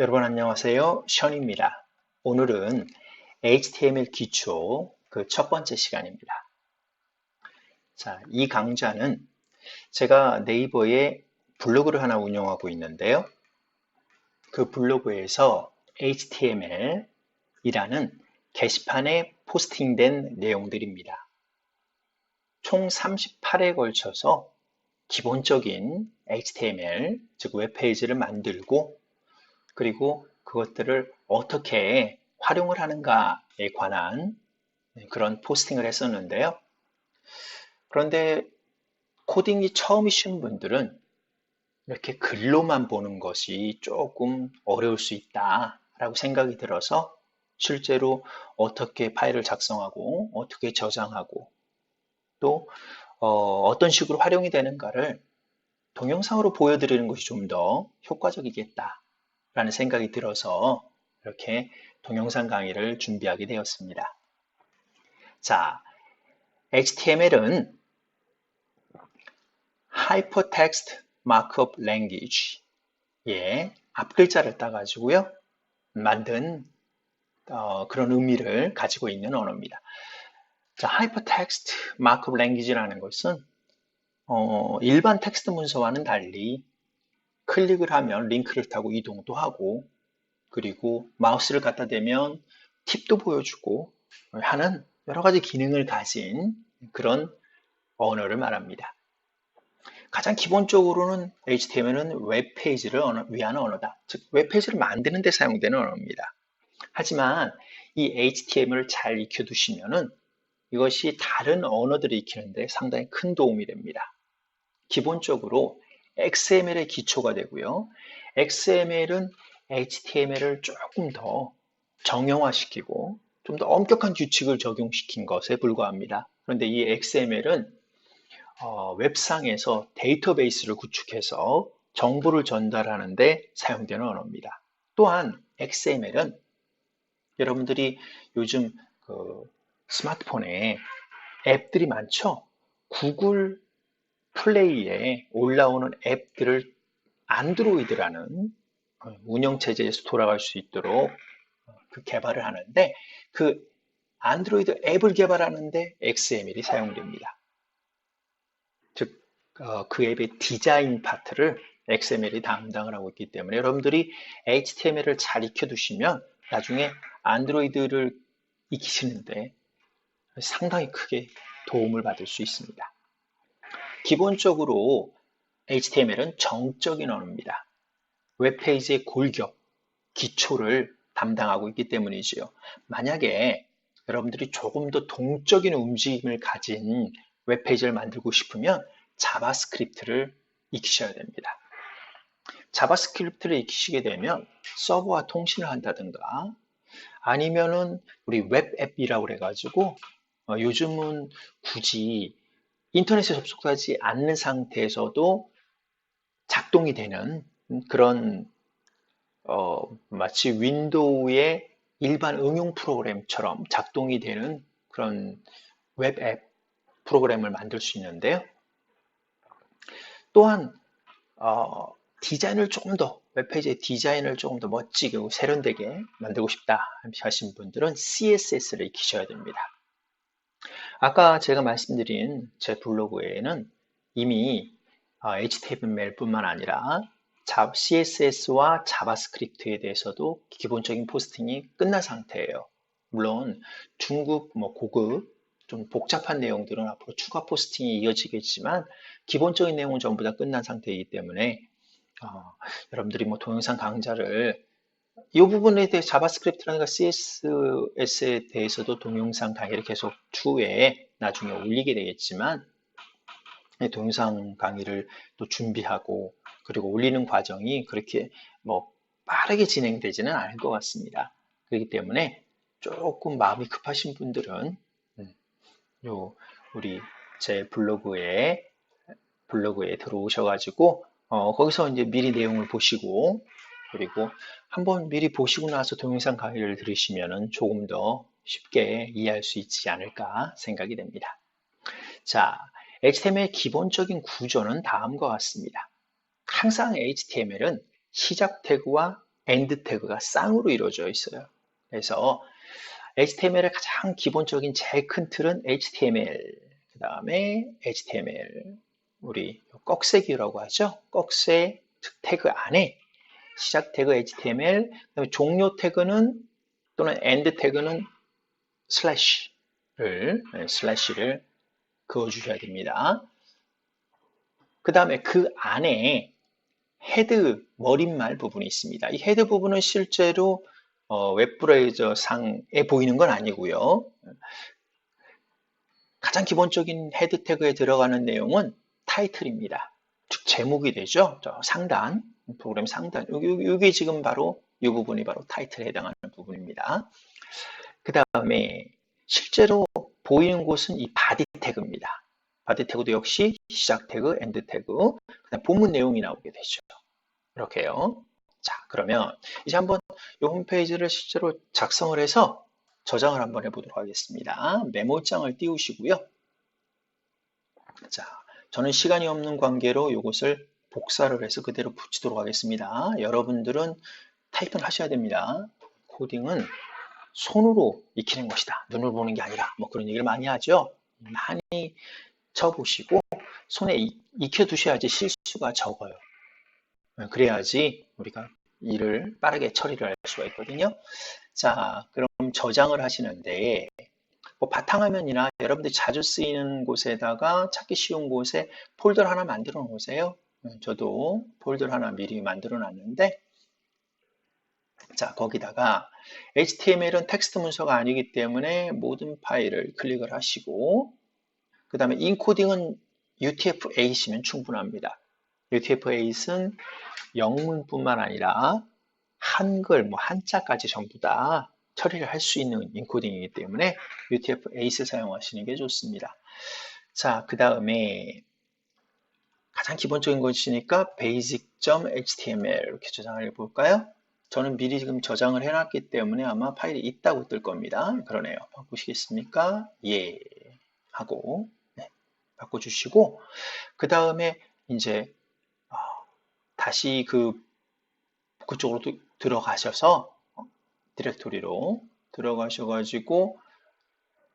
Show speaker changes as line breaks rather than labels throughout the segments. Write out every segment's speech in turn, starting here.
여러분 안녕하세요. 션입니다. 오늘은 HTML 기초 그 첫 번째 시간입니다. 자, 이 강좌는 제가 네이버에 블로그를 하나 운영하고 있는데요. 그 블로그에서 HTML 이라는 게시판에 포스팅된 내용들입니다. 총 38에 걸쳐서 기본적인 HTML, 즉 웹페이지를 만들고 그리고 그것들을 어떻게 활용을 하는가에 관한 그런 포스팅을 했었는데요. 그런데 코딩이 처음이신 분들은 이렇게 글로만 보는 것이 조금 어려울 수 있다라고 생각이 들어서 실제로 어떻게 파일을 작성하고 어떻게 저장하고 또 어, 떤 식으로 활용이 되는가를 동영상으로 보여드리는 것이 좀 더 효과적이겠다 라는 생각이 들어서 이렇게 동영상 강의를 준비하게 되었습니다. 자, HTML은 Hypertext Markup Language 예, 앞글자를 따가지고요 만든 어, 그런 의미를 가지고 있는 언어입니다. 자, Hypertext Markup Language라는 것은 어, 일반 텍스트 문서와는 달리 클릭을 하면 링크를 타고 이동도 하고 그리고 마우스를 갖다 대면 팁도 보여주고 하는 여러 가지 기능을 가진 그런 언어를 말합니다. 가장 기본적으로는 HTML은 웹페이지를 위한 언어다. 즉, 웹페이지를 만드는 데 사용되는 언어입니다. 하지만 이 HTML을 잘 익혀두시면은 이것이 다른 언어들을 익히는데 상당히 큰 도움이 됩니다. 기본적으로 XML의 기초가 되고요. XML은 HTML을 조금 더 정형화시키고 좀 더 엄격한 규칙을 적용시킨 것에 불과합니다. 그런데 이 XML은 어, 웹상에서 데이터베이스를 구축해서 정보를 전달하는데 사용되는 언어입니다. 또한 XML은 여러분들이 요즘 그 스마트폰에 앱들이 많죠? 구글 플레이에 올라오는 앱들을 안드로이드라는 어, 운영체제에서 돌아갈 수 있도록 어, 그 개발을 하는데 그 안드로이드 앱을 개발하는데 XML이 사용됩니다. 즉, 어, 그 앱의 디자인 파트를 XML이 담당을 하고 있기 때문에 여러분들이 HTML을 잘 익혀두시면 나중에 안드로이드를 익히시는데 상당히 크게 도움을 받을 수 있습니다. 기본적으로 HTML은 정적인 언어입니다. 웹페이지의 골격, 기초를 담당하고 있기 때문이지요. 만약에 여러분들이 조금 더 동적인 움직임을 가진 웹페이지를 만들고 싶으면 자바스크립트를 익히셔야 됩니다. 자바스크립트를 익히시게 되면 서버와 통신을 한다든가 아니면은 우리 웹앱이라고 그래가지고 어, 요즘은 굳이 인터넷에 접속하지 않는 상태에서도 작동이 되는 그런 어, 마치 윈도우의 일반 응용 프로그램처럼 작동이 되는 그런 웹앱 프로그램을 만들 수 있는데요. 또한 어, 디자인을 조금 더 웹페이지의 디자인을 조금 더 멋지게 세련되게 만들고 싶다 하신 분들은 CSS를 익히셔야 됩니다. 아까 제가 말씀드린 제 블로그에는 이미 HTML뿐만 어, 아니라 CSS와 자바스크립트에 대해서도 기본적인 포스팅이 끝난 상태예요. 물론 중급, 뭐 고급, 좀 복잡한 내용들은 앞으로 추가 포스팅이 이어지겠지만 기본적인 내용은 전부 다 끝난 상태이기 때문에 어, 여러분들이 뭐 동영상 강좌를 이 부분에 대해 자바스크립트라든가 CSS에 대해서도 동영상 강의를 계속 추후에 나중에 올리게 되겠지만 동영상 강의를 또 준비하고 그리고 올리는 과정이 그렇게 뭐 빠르게 진행되지는 않을 것 같습니다. 그렇기 때문에 조금 마음이 급하신 분들은 음, 요 우리 제 블로그에 블로그에 들어오셔가지고 어, 거기서 이제 미리 내용을 보시고 그리고 한번 미리 보시고 나서 동영상 강의를 들으시면 조금 더 쉽게 이해할 수 있지 않을까 생각이 됩니다. 자, HTML의 기본적인 구조는 다음과 같습니다. 항상 HTML은 시작 태그와 end 태그가 쌍으로 이루어져 있어요. 그래서 HTML의 가장 기본적인 제일 큰 틀은 HTML, 그 다음에 HTML, 우리 꺽쇠기라고 하죠. 꺽쇠 태그 안에 시작 태그 HTML, 종료 태그는 또는 end 태그는 슬래시를 네, 슬래시를 그어 주셔야 됩니다. 그 다음에 그 안에 헤드 머릿말 부분이 있습니다. 이 헤드 부분은 실제로 어, 웹브라우저 상에 보이는 건 아니고요. 가장 기본적인 헤드 태그에 들어가는 내용은 타이틀입니다. 즉 제목이 되죠. 상단 프로그램 상단 여기, 지금 바로 이 부분이 바로 타이틀에 해당하는 부분입니다. 그 다음에 실제로 보이는 곳은 이 바디 태그입니다. 바디 태그도 역시 시작 태그, 엔드 태그, 그다음 본문 내용이 나오게 되죠. 이렇게요. 자, 그러면 이제 한번 이 홈페이지를 실제로 작성을 해서 저장을 한번 해보도록 하겠습니다. 메모장을 띄우시고요. 자, 저는 시간이 없는 관계로 이것을 복사를 해서 그대로 붙이도록 하겠습니다. 여러분들은 타이핑 하셔야 됩니다. 코딩은 손으로 익히는 것이다. 눈을 보는 게 아니라 뭐 그런 얘기를 많이 하죠. 많이 쳐보시고 손에 익혀 두셔야지 실수가 적어요. 그래야지 우리가 일을 빠르게 처리를 할 수가 있거든요. 자, 그럼 저장을 하시는데 뭐 바탕화면이나 여러분들이 자주 쓰이는 곳에다가 찾기 쉬운 곳에 폴더를 하나 만들어 놓으세요. 저도 폴더를 하나 미리 만들어 놨는데 자 거기다가 HTML은 텍스트 문서가 아니기 때문에 모든 파일을 클릭을 하시고 그 다음에 인코딩은 UTF-8이면 충분합니다. UTF-8은 영문뿐만 아니라 한글, 뭐 한자까지 전부 다 처리를 할 수 있는 인코딩이기 때문에 UTF-8을 사용하시는 게 좋습니다. 자, 그 다음에 가장 기본적인 것이니까 basic.html 이렇게 저장을 해볼까요? 저는 미리 지금 저장을 해놨기 때문에 아마 파일이 있다고 뜰 겁니다. 그러네요. 바꾸시겠습니까? 예. 하고 네, 바꿔주시고 그 다음에 이제 어, 다시 그 그쪽으로 들어가셔서 어, 디렉토리로 들어가셔가지고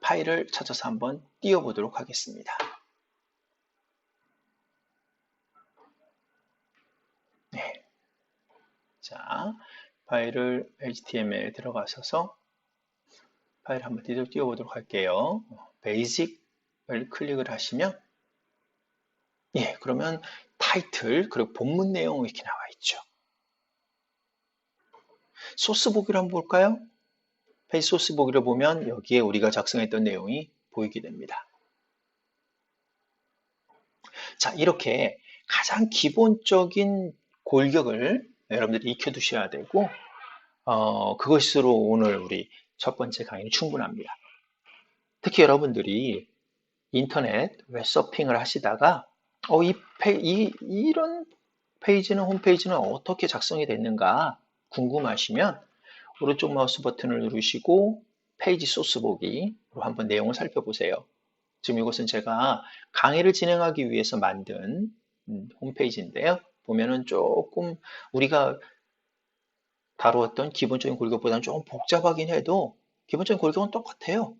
파일을 찾아서 한번 띄워보도록 하겠습니다. 네. 자, 파일을 HTML 들어가셔서 파일 한번 띄워보도록 할게요. 베이직을 클릭을 하시면 예, 그러면 타이틀 그리고 본문 내용 이렇게 나와 있죠. 소스 보기를 한번 볼까요? 페이지 소스 보기를 보면 여기에 우리가 작성했던 내용이 보이게 됩니다. 자, 이렇게 가장 기본적인 골격을 여러분들이 익혀두셔야 되고 어, 그것으로 오늘 우리 첫 번째 강의는 충분합니다. 특히 여러분들이 인터넷 웹서핑을 하시다가 어, 이, 페, 이 이런 페이지는 홈페이지는 어떻게 작성이 됐는가 궁금하시면 오른쪽 마우스 버튼을 누르시고 페이지 소스 보기로 한번 내용을 살펴보세요. 지금 이것은 제가 강의를 진행하기 위해서 만든 음, 홈페이지인데요. 보면은 조금 우리가 다루었던 기본적인 골격보다는 조금 복잡하긴 해도 기본적인 골격은 똑같아요.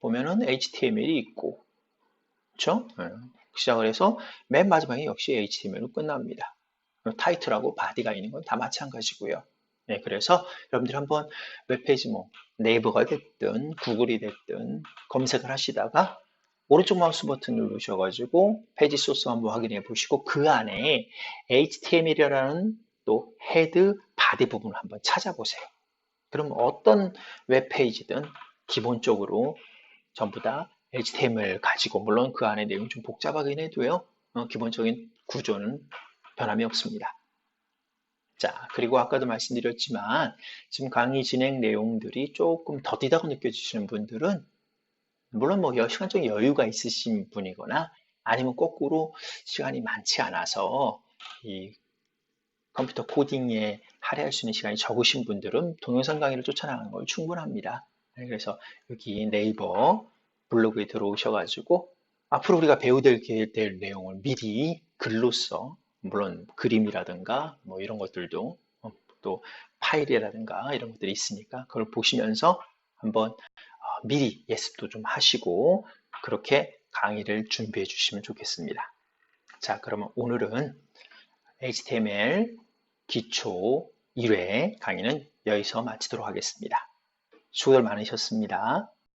보면은 HTML이 있고, 그렇죠? 네. 시작을 해서 맨 마지막에 역시 HTML로 끝납니다. 타이틀하고 바디가 있는 건 다 마찬가지고요. 네, 그래서 여러분들이 한번 웹페이지 뭐 네이버가 됐든 구글이 됐든 검색을 하시다가 오른쪽 마우스 버튼 누르셔가지고 페이지 소스 한번 확인해 보시고 그 안에 HTML이라는 또 헤드, 바디 부분을 한번 찾아보세요. 그럼 어떤 웹페이지든 기본적으로 전부 다 HTML 가지고 물론 그 안에 내용이 좀 복잡하긴 해도요. 어, 기본적인 구조는 변함이 없습니다. 자, 그리고 아까도 말씀드렸지만 지금 강의 진행 내용들이 조금 더디다고 느껴지시는 분들은 물론 뭐 시간적인 여유가 있으신 분이거나 아니면 거꾸로 시간이 많지 않아서 이 컴퓨터 코딩에 할애할 수 있는 시간이 적으신 분들은 동영상 강의를 쫓아나가는 걸 충분합니다. 네, 그래서 여기 네이버 블로그에 들어오셔가지고 앞으로 우리가 배우될 될 내용을 미리 글로써 물론 그림이라든가 뭐 이런 것들도 어, 또 파일이라든가 이런 것들이 있으니까 그걸 보시면서 한번 어, 미리 예습도 좀 하시고 그렇게 강의를 준비해 주시면 좋겠습니다. 자, 그러면 오늘은 HTML 기초 1회 강의는 여기서 마치도록 하겠습니다. 수고들 많으셨습니다.